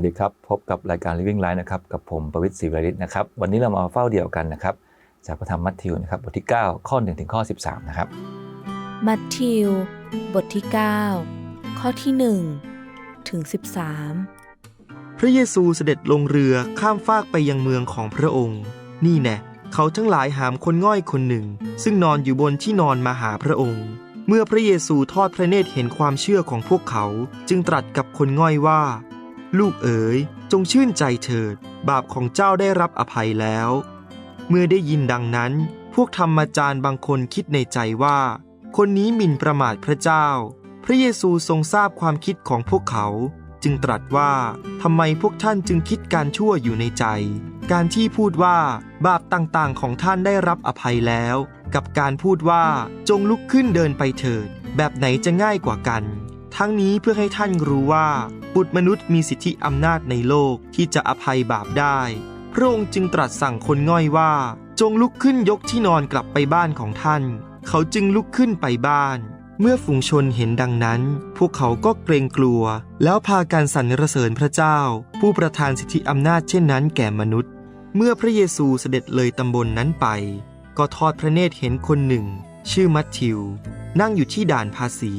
วัสดีครับ พบกับรายการ Living Life นะครับ กับผมประวิทย์ศรีวริศนะครับ วันนี้เรามาเฝ้าเดียวกันนะครับ จากพระธรรมมัทธิวนะครับบทที่ 9 ข้อ1ถึงข้อ 13 นะครับ มัทธิว บทที่ 9 ข้อที่ 1 ถึง 13 พระเยซูเสด็จลงเรือข้ามฟากไปยังเมืองของพระองค์ นี่แน่เขาทั้งหลายหามคนง่อยคนหนึ่ง ซึ่งนอนอยู่บนที่นอนมาหาพระองค์ เมื่อพระเยซูทอดพระเนตรเห็นความเชื่อของพวกเขา จึงตรัสกับคนง่อยว่า ลูกเอ๋ยจงชื่นใจเถิด บาปของเจ้าได้รับอภัยแล้ว เมื่อได้ยินดังนั้น พวกธรรมจารย์บางคนคิดในใจว่า คนนี้หมิ่นประมาทพระเจ้า พระเยซูทรงทราบความคิดของพวกเขา จึงตรัสว่าทำไมพวกท่านจึงคิดการชั่วอยู่ในใจ การที่พูดว่าบาปต่างๆของท่านได้รับอภัยแล้ว กับการพูดว่าจงลุกขึ้นเดินไปเถิด แบบไหนจะง่ายกว่ากัน ทั้งนี้เพื่อให้ท่านรู้ว่า บุตรมนุษย์มีสิทธิอำนาจในโลกที่จะอภัยบาปได้ พระองค์จึงตรัสสั่งคนง่อยว่า จงลุกขึ้นยกที่นอนกลับไปบ้านของท่าน เขาจึงลุกขึ้นไปบ้าน เมื่อฝูงชนเห็นดังนั้น พวกเขาก็เกรงกลัว แล้วพากันสรรเสริญพระเจ้า ผู้ประทานสิทธิอำนาจเช่นนั้นแก่มนุษย์ เมื่อพระเยซูเสด็จเลยตำบลนนั้นไป ก็ทอดพระเนตรเห็นคนหนึ่ง ชื่อมัทธิว นั่งอยู่ที่ด่านภาษี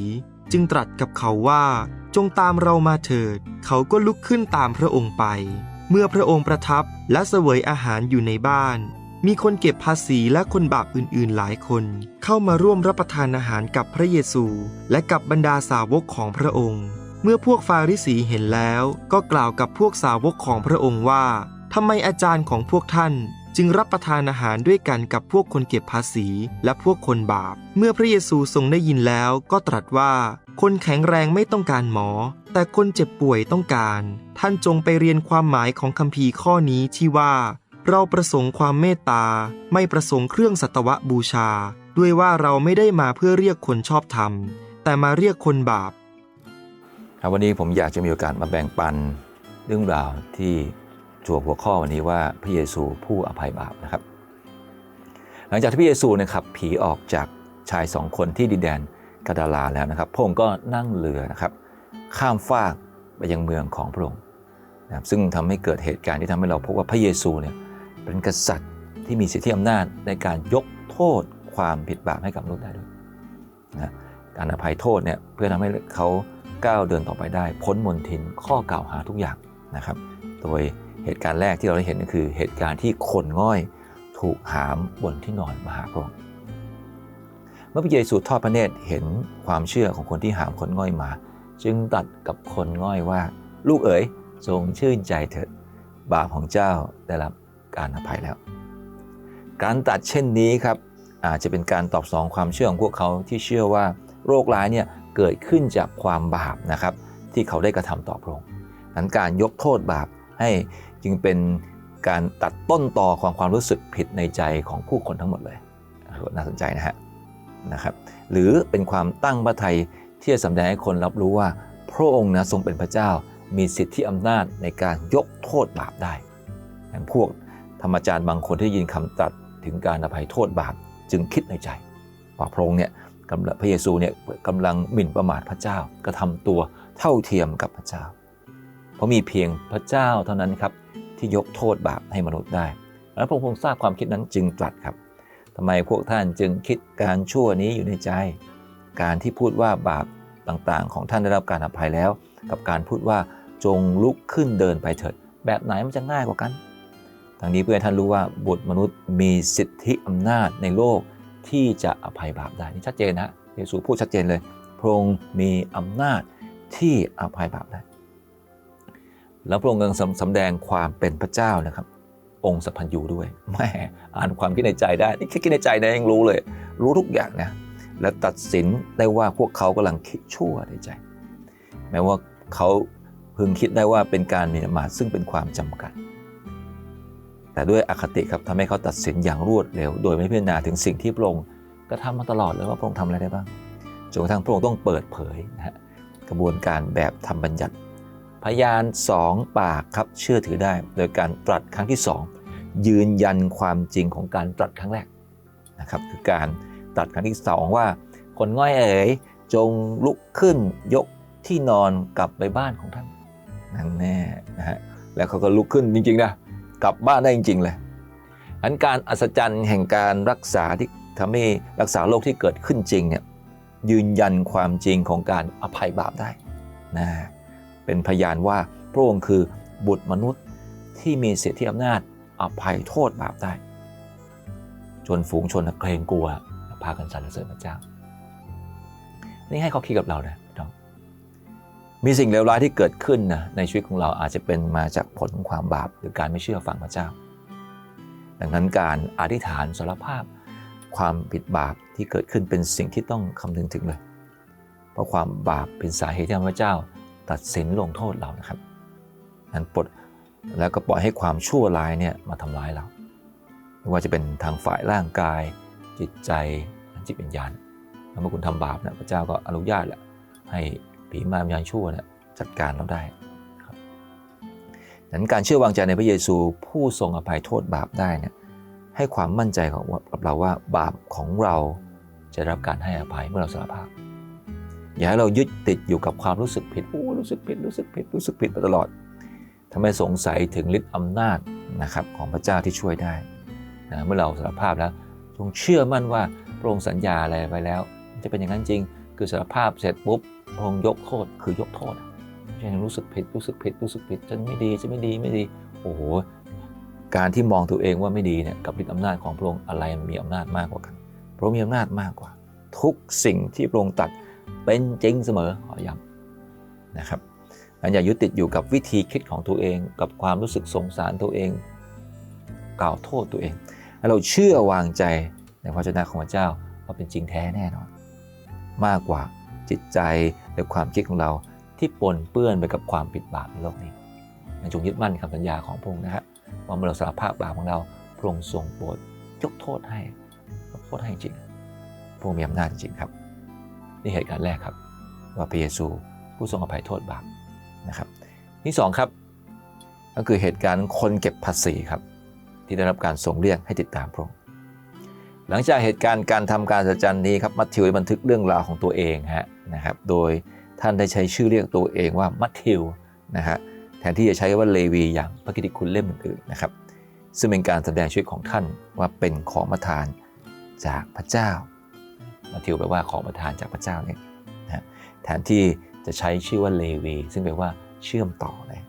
จึงตรัสกับเขาว่าจงตามเรามาเถิด เขาก็ลุกขึ้นตามพระองค์ไป เมื่อพระองค์ประทับและเสวยอาหารอยู่ในบ้าน มีคนเก็บภาษีและคนบาปอื่นๆหลายคน เข้ามาร่วมรับประทานอาหารกับพระเยซู และกับบรรดาสาวกของพระองค์ เมื่อพวกฟาริสีเห็นแล้ว ก็กล่าวกับพวกสาวกของพระองค์ว่าทำไมอาจารย์ของพวกท่าน จึงรับประทานอาหารด้วยกันกับพวกคนเก็บภาษีและพวกคนบาป เมื่อพระเยซูทรงได้ยินแล้วก็ตรัสว่า คนแข็งแรงไม่ต้องการหมอ แต่คนเจ็บป่วยต้องการ ท่านจงไปเรียนความหมายของคัมภีร์ข้อนี้ที่ว่า เราประสงค์ความเมตตา ไม่ประสงค์เครื่องสัตวะบูชา ด้วยว่าเราไม่ได้มาเพื่อเรียกคนชอบธรรม แต่มาเรียกคนบาปครับวันนี้ผมอยากจะมีโอกาสมาแบ่งปันเรื่องราวที่ จั่วหัวข้อวันนี้ว่าพระเยซูผู้อภัยบาปนะครับ หลังจากที่พระเยซูนะครับผีออกจากชายสองคนที่ดินแดนกาดาลาแล้วนะครับพระองค์ก็นั่งเรือนะครับข้ามฟากไปยังเมืองของพระองค์นะครับซึ่งทำให้เกิดเหตุการณ์ที่ทำให้เราพบว่าพระเยซูเนี่ยเป็นกษัตริย์ที่มีสิทธิอำนาจในการยกโทษความผิดบาปให้กับมนุษย์ได้ด้วยนะการอภัยโทษเนี่ยเพื่อทำให้เขาก้าวเดินต่อไปได้ พ้นมนทินข้อกล่าวหาทุกอย่างนะครับ โดย เหตุการณ์แรกที่เราได้เห็นก็คือเหตุการณ์ที่คนง่อยถูกหามบนที่นอนมาหาพระองค์เมื่อพระเยซูทอดพระเนตรเห็นความเชื่อของคนที่หามคนง่อยมา จึงตัดกับคนง่อยว่า ลูกเอ๋ยทรงชื่นใจเถิดบาปของเจ้าได้รับการอภัยแล้ว การตัดเช่นนี้ครับอาจจะเป็นการตอบสนองความเชื่อของพวกเขาที่เชื่อว่าโรคร้ายเนี่ยเกิดขึ้นจากความบาปนะครับที่เขาได้กระทำต่อพระองค์นั้นการยกโทษบาปให้ จึงเป็นการตัดต้นต่อของความรู้สึกผิดในใจของผู้คนทั้งหมดเลย น่าสนใจนะฮะนะครับ หรือเป็นความตั้งพระทัยที่จะสำแดงให้คนรับรู้ว่า พระองค์นะทรงเป็นพระเจ้า มีสิทธิอำนาจในการยกโทษบาปได้อย่างพวกธรรมจารย์บางคนที่ยินคำตรัสถึงการอภัยโทษบาปจึงคิดในใจว่าพระองค์เนี่ยกำลังพระเยซูเนี่ยกำลังหมิ่นประมาทพระเจ้ากระทำตัวเท่าเทียมกับพระเจ้า เพราะมีเพียงพระเจ้าเท่านั้นครับ ที่ยกโทษบาปให้มนุษย์ได้แล้วพระองค์ทราบความคิดนั้นจึงตรัสครับทำไมพวกท่านจึงคิดการชั่วนี้อยู่ในใจ การที่พูดว่าบาปต่างๆ ของท่านได้รับการอภัยแล้ว กับการพูดว่าจงลุกขึ้นเดินไปเถิด แบบไหนมันจะง่ายกว่ากันทางนี้เพื่อให้ท่านรู้ว่าบุตรมนุษย์มีสิทธิอำนาจในโลกที่จะอภัยบาปได้นี่ชัดเจนนะเยซูพูดชัดเจนเลย พระองค์มีอำนาจที่อภัยบาปได้ แล้วพระองค์ยังสำแดงความเป็นพระเจ้านะครับ องค์สัพพัญญูด้วยแม่อ่านความคิดในใจได้นี่แค่คิดในใจนะยังรู้เลย รู้ทุกอย่างนะและตัดสินได้ว่าพวกเขากำลังคิดชั่วในใจ แม้ว่าเขาพึงคิดได้ว่าเป็นการมีมาซึ่งเป็นความจำกัด แต่ด้วยอคติครับทำให้เขาตัดสินอย่างรวดเร็ว โดยไม่พิจารณาถึงสิ่งที่พระองค์กระทำมาตลอดเลยว่าพระองค์ทำอะไรได้บ้างจนกระทั่งพระองค์ต้องเปิดเผยนะฮะกระบวนการแบบทำบัญญัติ พยานสองปากครับเชื่อถือได้ โดยการตรัสครั้งที่สองยืนยันความจริงของการตรัสครั้งแรกนะครับคือการตรัสครั้งที่สองว่า คนง่อยเอ๋ยจงลุกขึ้นยกที่นอนกลับไปบ้านของท่านนั่นแน่นะฮะแล้วเขาก็ลุกขึ้นจริงๆนะกลับบ้านได้จริงๆเลยอันการอัศจรรย์แห่งการรักษาที่ทำให้รักษาโรคที่เกิดขึ้นจริงเนี่ยยืนยันความจริงของการอภัยบาปได้นะ เป็นพยานว่าพระองค์คือบุตรมนุษย์ที่มีสิทธิอำนาจอภัยโทษบาปได้ จนฝูงชนเกรงกลัวพากันสรรเสริญพระเจ้า นี่ให้เขาคิดกับเรานะพี่น้องมีสิ่งเลวร้ายที่เกิดขึ้นนะในชีวิตของเราอาจจะเป็นมาจากผลของความบาปหรือการไม่เชื่อฟังพระเจ้า ดังนั้นการอธิษฐานสารภาพความผิดบาปที่เกิดขึ้นเป็นสิ่งที่ต้องคำนึงถึงเลย เพราะความบาปเป็นสาเหตุที่ทำให้พระเจ้า ตัดสินลงโทษเรานะครับนั้นปลดแล้วก็ปล่อยให้ความชั่วร้ายเนี่ยมาทำร้ายเราไม่ว่าจะเป็นทางฝ่ายร่างกาย จิตใจจิตวิญญาณแล้วเมื่อคุณทำบาปเนี่ยพระเจ้าก็อนุญาตแหละให้ผีมารวิญญาณชั่วเนี่ยจัดการเราได้ครับนั้นการเชื่อวางใจในพระเยซูผู้ทรงอภัยโทษบาปได้เนี่ยให้ความมั่นใจของกับเราว่าบาปของเราจะรับการให้อภัยเมื่อเราสารภาพ อย่าให้เรายึดติดอยู่กับความรู้สึกผิดโอ้รู้สึกผิดรู้สึกผิดรู้สึกผิดมาตลอดทำให้สงสัยถึงฤทธิ์อำนาจนะครับของพระเจ้าที่ช่วยได้นะเมื่อเราสารภาพแล้วจงเชื่อมั่นว่าพระองค์สัญญาอะไรไว้แล้ว จะเป็นอย่างนั้นจริง คือสารภาพเสร็จปุ๊บพระองค์ยกโทษคือยกโทษไม่ใช่รู้สึกผิดรู้สึกผิดรู้สึกผิดฉันไม่ดีฉันไม่ดีไม่ดีโอ้โหการที่มองตัวเองว่าไม่ดีเนี่ยกับฤทธิ์อำนาจของพระองค์อะไรมันมีอำนาจมากกว่ากันพระองค์มีอำนาจมากกว่า ทุกสิ่งที่พระองค์ตัด เป็นจริงเสมอขอย้ำนะครับอันอย่ายึดติดอยู่กับวิธีคิดของตัวเอง กับความรู้สึกสงสารตัวเอง กล่าวโทษตัวเองให้เราเชื่อวางใจในพระเจ้าของพระเจ้าว่าเป็นจริงแท้แน่นอน มากกว่าจิตใจและความคิดของเราที่ปนเปื้อนไปกับความผิดบาปในโลกนี้จงยึดมั่นคำสัญญาของพระองค์นะฮะว่าเมื่อเราสารภาพบาปของเราพระองค์ทรงโปรดยกโทษให้ยกโทษให้จริงพระองค์มีอำนาจจริงครับ นี่เหตุการณ์แรกครับ ว่าพระเยซูผู้ทรงอภัยโทษบาปนะครับที่สองครับก็คือเหตุการณ์คนเก็บภาษีครับที่ได้รับการทรงเรียกให้ติดตามพระองค์หลังจากเหตุการณ์การทำการสัจจันนี้ครับมัทธิวได้บันทึกเรื่องราวของตัวเองฮะนะครับโดยท่านได้ใช้ชื่อเรียกตัวเองว่ามัทธิวนะฮะแทนที่จะใช้ว่าเลวีอย่างพระกิตติคุณเล่มอื่นๆนะครับซึ่งเป็นการแสดงชีวิตของท่านว่าเป็นของประทานจากพระเจ้า มัทธิวแปลว่าของประทานจากพระเจ้าเนี่ยนะแทนที่จะใช้ชื่อว่าเลวี ซึ่งแปลว่าเชื่อมต่อเลย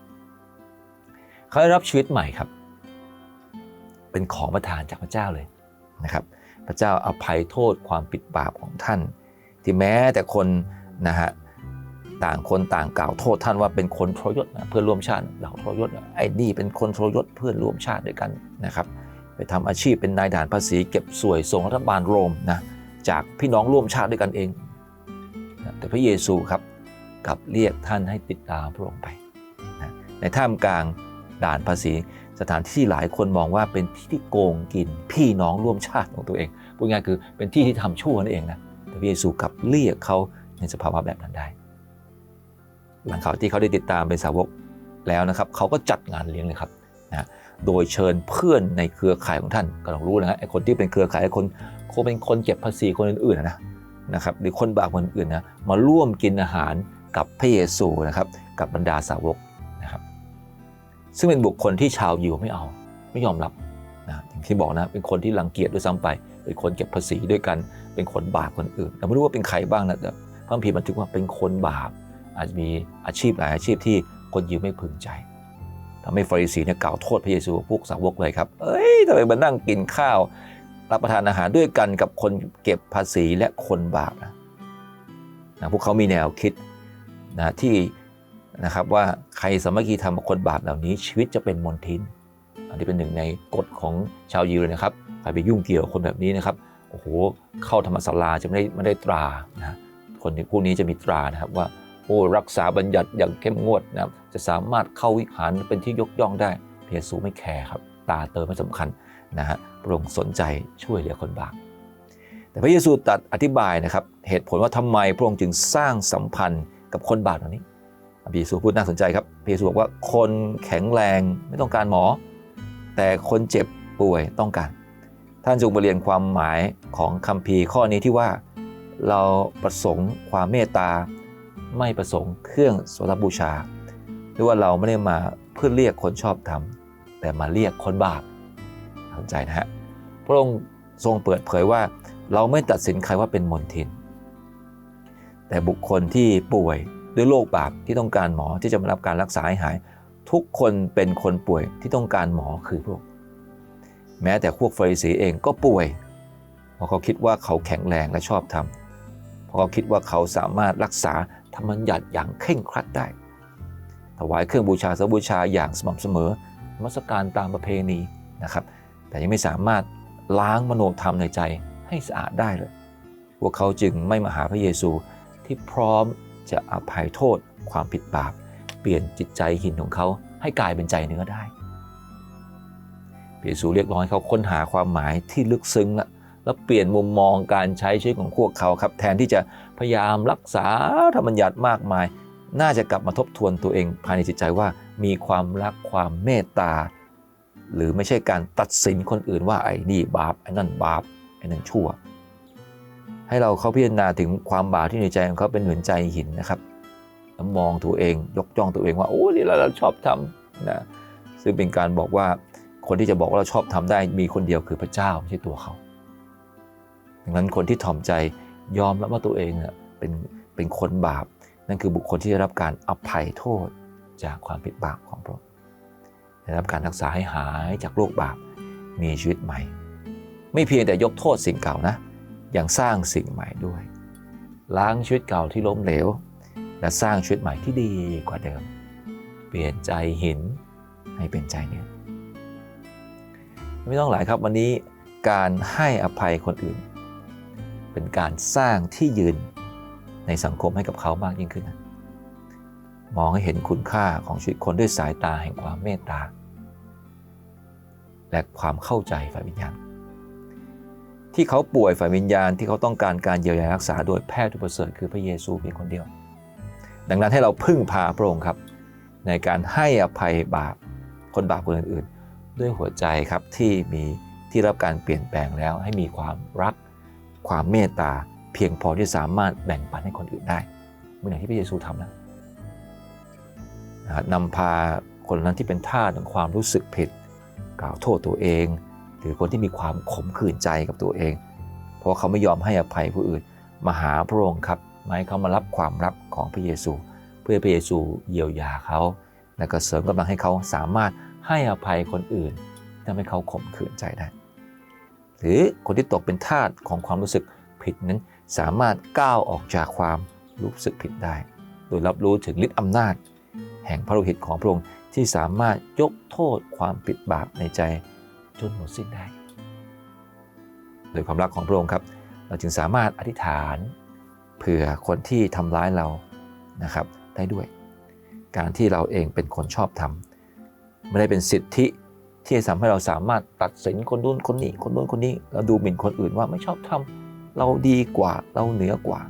เขาได้รับชีวิตใหม่ครับ เป็นของประทานจากพระเจ้าเลยนะครับ พระเจ้าอภัยโทษความผิดบาปของท่าน ที่แม้แต่คนนะฮะต่างคนต่างกล่าวโทษท่านว่าเป็นคนทรยศนะเพื่อนร่วมชาติเหล่าทรยศไอ้นี่เป็นคนทรยศเพื่อนร่วมชาติด้วยกันนะครับ ไปทำอาชีพเป็นนายด่านภาษีเก็บสวยส่งรัฐบาลโรมนะ จากพี่น้องร่วมชาติด้วยกันเอง แต่พระเยซูครับกลับเรียกท่านให้ติดตามพระองค์ไป ในท่ามกลางด่านภาษีสถานที่หลายคนมองว่าเป็นที่ที่โกงกินพี่น้องร่วมชาติของตัวเองพูดง่ายคือเป็นที่ที่ทำชั่วนั่นเองนะแต่พระเยซูกลับเรียกเขาในสภาวะแบบนั้นได้ หลังเขาที่เขาได้ติดตามเป็นสาวกแล้วนะครับ เขาก็จัดงานเลี้ยงเลยครับนะโดยเชิญเพื่อนในเครือข่ายของท่านก็ต้องรู้นะฮะไอ้คนที่เป็นเครือข่ายไอ้คน คงเป็นคนเก็บภาษีคนอื่นๆนะนะครับหรือคนบาปคนอื่นนะมาร่วมกินอาหารกับพระเยซูนะครับกับบรรดาสาวกนะครับซึ่งเป็นบุคคลที่ชาวยิวไม่เอาไม่ยอมรับนะอย่างที่บอกนะเป็นคนที่รังเกียจด้วยซ้ำไป เป็นคนเก็บภาษีด้วยกันเป็นคนบาปคนอื่นแต่ไม่รู้ว่าเป็นใครบ้างนะแต่พระคัมภีร์บันทึกว่าเป็นคนบาป อาจจะมีอาชีพหลายอาชีพที่คนยิวไม่พึงใจทำให้ฟาริสีเนี่ยกล่าวโทษพระเยซูพวกสาวกเลยครับ เอ้ยทำไมมานั่งกินข้าว รับประทานอาหารด้วยกันกับคนเก็บภาษีและคนบาปนะนะพวกเขามีแนวคิดนะที่นะครับว่าใครสามัคคีทำคนบาปเหล่านี้ ชีวิตจะเป็นมลทิน อันนี้เป็นหนึ่งในกฎของชาวยิวเลยนะครับใครไปยุ่งเกี่ยวคนแบบนี้นะครับโอ้โหเข้าธรรมศาลาจะไม่ได้ไม่ได้ตรานะคนที่พวกนี้จะมีตรานะครับว่าโอ้รักษาบัญญัติอย่างเข้มงวดนะจะสามารถเข้าวิหารเป็นที่ยกย่องได้พระเยซูไม่แคร์ครับ ตาเติมไม่สำคัญนะฮะ พระองค์สนใจช่วยเหลือคนบาปแต่พระเยซูตัดอธิบายนะครับเหตุผลว่าทำไมพระองค์จึงสร้างสัมพันธ์กับคนบาปเหล่านี้พระเยซูพูดน่าสนใจครับพระเยซูบอกว่าคนแข็งแรงไม่ต้องการหมอ แต่คนเจ็บป่วยต้องการ ท่านจงไปเรียนความหมายของคัมภีร์ข้อนี้ที่ว่าเราประสงค์ความเมตตา ไม่ประสงค์เครื่องสวรบูชาโดด้วยว่าเราไม่ได้มาเพื่อเรียกคนชอบธรรมแต่มาเรียกคนบาป เข้าใจนะฮะพระองค์ทรงเปิดเผยว่า เราไม่ตัดสินใครว่าเป็นมนทิน แต่บุคคลที่ป่วยด้วยโรคบาปที่ต้องการหมอที่จะมารับการรักษาให้หาย ทุกคนเป็นคนป่วยที่ต้องการหมอคือพวก แม้แต่พวกฟริสีเองก็ป่วยเพราะเขาคิดว่าเขาแข็งแรงและชอบทำเพราะเขาคิดว่าเขาสามารถรักษาธรรมัญญัติอย่างเคร่งครัดได้ถวายเครื่องบูชาสบูชาอย่างสม่ำเสมอมัสการตามประเพณีนะครับ แต่ยังไม่สามารถล้างมโนธรรมในใจให้สะอาดได้เลย พวกเขาจึงไม่มาหาพระเยซูที่พร้อมจะอภัยโทษความผิดบาป เปลี่ยนจิตใจหินของเขาให้กลายเป็นใจเนื้อได้พระเยซูเรียกร้องให้เขาค้นหาความหมายที่ลึกซึ้งละแล้วเปลี่ยนมุมมองการใช้ชีวิตของพวกเขาครับ แทนที่จะพยายามรักษาธรรมบัญญัติมากมาย น่าจะกลับมาทบทวนตัวเองภายในจิตใจว่ามีความรักความเมตตา หรือไม่ใช่การตัดสินคนอื่นว่าไอ้นี่บาปไอ้นั่นบาปไอ้นั่นชั่ว ให้เราเขาพิจารณาถึงความบาปที่ในใจของเขาเป็นเหมือนใจหินนะครับแล้วมองตัวเองยกจ้องตัวเองว่าโอ้นี่เราเราชอบทำนะซึ่งเป็นการบอกว่าคนที่จะบอกว่าเราชอบทำได้มีคนเดียวคือพระเจ้าไม่ใช่ตัวเขาดังนั้นคนที่ถ่อมใจยอมรับว่าตัวเองเน่ยเป็นเป็นคนบาป นั่นคือบุคคลที่ได้รับการอภัยโทษจากความผิดบาปของพระองค์ ได้รับการรักษาให้หายจากโรคบาปมีชีวิตใหม่ ไม่เพียงแต่ยกโทษสิ่งเก่านะยังสร้างสิ่งใหม่ด้วย ล้างชีวิตเก่าที่ล้มเหลว และสร้างชีวิตใหม่ที่ดีกว่าเดิม เปลี่ยนใจหินให้เป็นใจเนื้อไม่ต้องหลายครับวันนี้การให้อภัยคนอื่น เป็นการสร้างที่ยืนในสังคมให้กับเขามากยิ่งขึ้นนะ มองให้เห็นคุณค่าของชีวิตคนด้วยสายตาแห่งความเมตตา และความเข้าใจฝ่ายวิญญาณ ที่เขาป่วยฝ่ายวิญญาณที่เขาต้องการการเยียวยารักษาโดยแพทย์ทุประเสริฐคือพระเยซูเพียงคนเดียว ดังนั้นให้เราพึ่งพาพระองค์ครับ ในการให้อภัยบาปคนบาปคนอื่นๆ ด้วยหัวใจครับที่มีที่รับการเปลี่ยนแปลงแล้วให้มีความรัก ความเมตตาเพียงพอที่สามารถแบ่งปันให้คนอื่นได้เหมือนอย่างที่พระเยซูทำนะ นำพาคนนั้นที่เป็นทาสของความรู้สึกผิด กล่าวโทษตัวเอง หรือคนที่มีความขมขื่นใจกับตัวเอง เพราะเขาไม่ยอมให้อภัยผู้อื่นมาหาพระองค์ครับมาให้เขามารับความรักของพระเยซู เพื่อพระเยซูเยียวยาเขา และก็เสริมกำลังให้เขาสามารถให้อภัยคนอื่นทำให้เขาขมขื่นใจได้ หรือคนที่ตกเป็นทาสของความรู้สึกผิดนั้นสามารถก้าวออกจากความรู้สึกผิดได้ โดยรับรู้ถึงฤทธิ์อำนาจ แห่งพระโลหิตของพระองค์ที่สามารถยกโทษความผิดบาปในใจจนหมดสิ้นได้ โดยความรักของพระองค์ครับ เราจึงสามารถอธิษฐานเผื่อคนที่ทำร้ายเรานะครับได้ด้วย การที่เราเองเป็นคนชอบทำไม่ได้เป็นสิทธิที่จะทำให้เราสามารถตัดสินคนนู้นคนนี้ คนนู้นคนนี้เราดูหมิ่นคนอื่นว่าไม่ชอบทำเราดีกว่าเราเหนือกว่า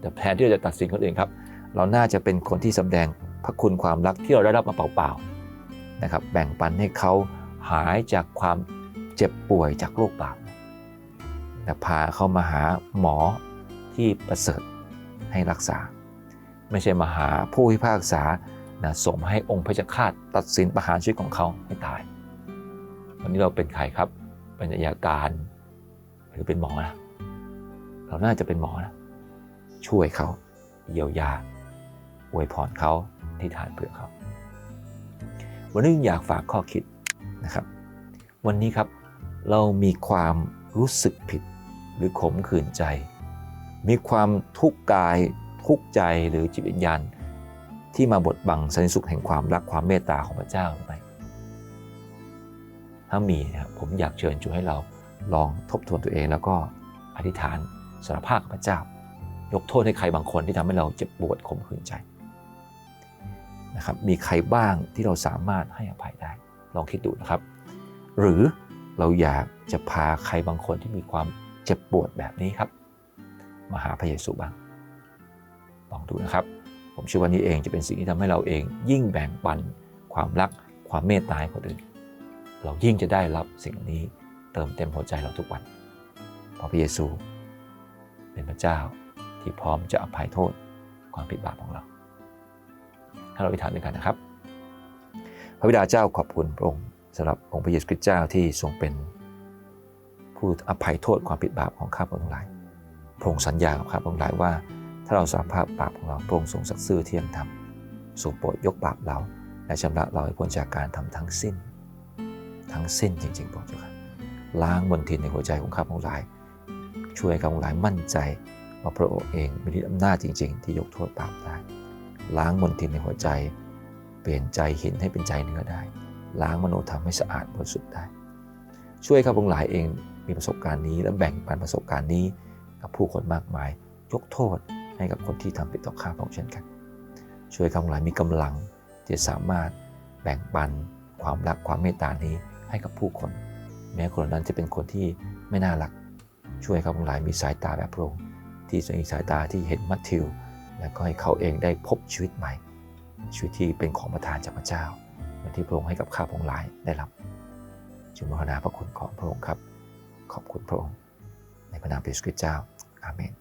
แต่แทนที่เราจะตัดสินคนอื่นครับ เราน่าจะเป็นคนที่สแสดงพระคุณความรักที่เราได้รับมาเปล่าๆนะครับแบ่งปันให้เขาหายจากความเจ็บป่วยจากโรคบาปและพาเขามาหาหมอที่ประเสริฐให้รักษา ไม่ใช่มาหาผู้พิพากษานะสมให้องค์พระเจ้าฆาตตัดสินประหารชีวิตของเขาให้ตาย วันนี้เราเป็นใครครับ เป็นอัยการ หรือเป็นหมอนะ เราน่าจะเป็นหมอนะ ช่วยเขาเยียวยา อวยพรเขาที่ฐานเผื่อเขา วันนี้อยากฝากข้อคิดนะครับ วันนี้ครับเรามีความรู้สึกผิดหรือขมขื่นใจ มีความทุกข์กายทุกข์ใจหรือจิตวิญญาณที่มาบดบังสันติสุขแห่งความรักความเมตตาของพระเจ้าหรือไม่ถ้ามีนะครับผมอยากเชิญชวนให้เราลองทบทวนตัวเองแล้วก็อธิษฐานสารภาพกับพระเจ้า ยกโทษให้ใครบางคนที่ทำให้เราเจ็บปวดขมขื่นใจ นะครับมีใครบ้างที่เราสามารถให้อภัยได้ ลองคิดดูนะครับ หรือเราอยากจะพาใครบางคนที่มีความเจ็บปวดแบบนี้ครับ มาหาพระเยซูบ้าง ลองดูนะครับ ผมเชื่อว่านี้เองจะเป็นสิ่งที่ทำให้เราเองยิ่งแบ่งปันความรักความเมตตาให้คนอื่น เรายิ่งจะได้รับสิ่งนี้เติมเต็มหัวใจเราทุกวัน เพราะพระเยซู เป็นพระเจ้าที่พร้อมจะอภัยโทษความผิดบาปของเรา ให้เราอธิษฐานด้วยกันนะครับ พระบิดาเจ้าขอบคุณพระองค์สำหรับองค์พระเยซูคริสต์เจ้าที่ทรงเป็น ผู้อภัยโทษความผิดบาปของข้าพระองค์ทั้งหลายพระองค์สัญญากับข้าพระองค์ทั้งหลายว่า ถ้าเราสารภาพบาปของเราพระองค์ทรงสัตย์ซื่อเที่ยงธรรมทรงโปรดยกบาปเราและชำระเราให้พ้นจากการทำทั้งสิ้น ทั้งสิ้นจริงๆพระองค์เจ้าค่ะล้างมลทินในหัวใจของข้าพระองค์หลาย ช่วยข้าพระองค์หลายมั่นใจว่าพระองค์เองมีฤทธิ์อำนาจจริง ๆ ที่ยกโทษบาปได้ ล้างมลทินในหัวใจ เปลี่ยนใจหินให้เป็นใจเนื้อได้ ล้างมโนธรรมให้สะอาดบริสุทธิ์ได้ ช่วยข้าพงหลายเองมีประสบการณ์นี้และแบ่งปันประสบการณ์นี้กับผู้คนมากมาย ยกโทษให้กับคนที่ทำผิดต่อข้าพระองค์เช่นกัน ช่วยข้าพงหลายมีกำลังที่จะสามารถแบ่งปันความรักความเมตตานี้ให้กับผู้คน แม้คนนั้นจะเป็นคนที่ไม่น่ารัก ช่วยข้าพงหลายมีสายตาแบบพระองค์ที่มีสายตาที่เห็นมัทธิว และก็ให้เขาเองได้พบชีวิตใหม่ ชีวิตที่เป็นของประทานจากพระเจ้าเหมือนที่พระองค์ให้กับข้าพงค์หลายได้รับจุมรณาพระคุณของพระองค์ครับ ขอบคุณพระองค์ ในพระนามพระเยซูคริสต์เจ้าอาเมน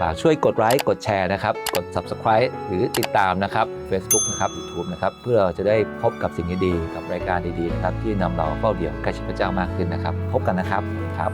ฝากช่วยกดไลค์กดแชร์นะครับ กด subscribe หรือติดตามนะครับ Facebook นะครับ YouTube นะครับ เพื่อเราจะได้พบกับสิ่งดีๆ กับรายการดีๆนะครับที่นำเราเฝ้าเดี่ยวใกล้ชิดพระเจ้ามากขึ้นนะครับ พบกันนะครับครับ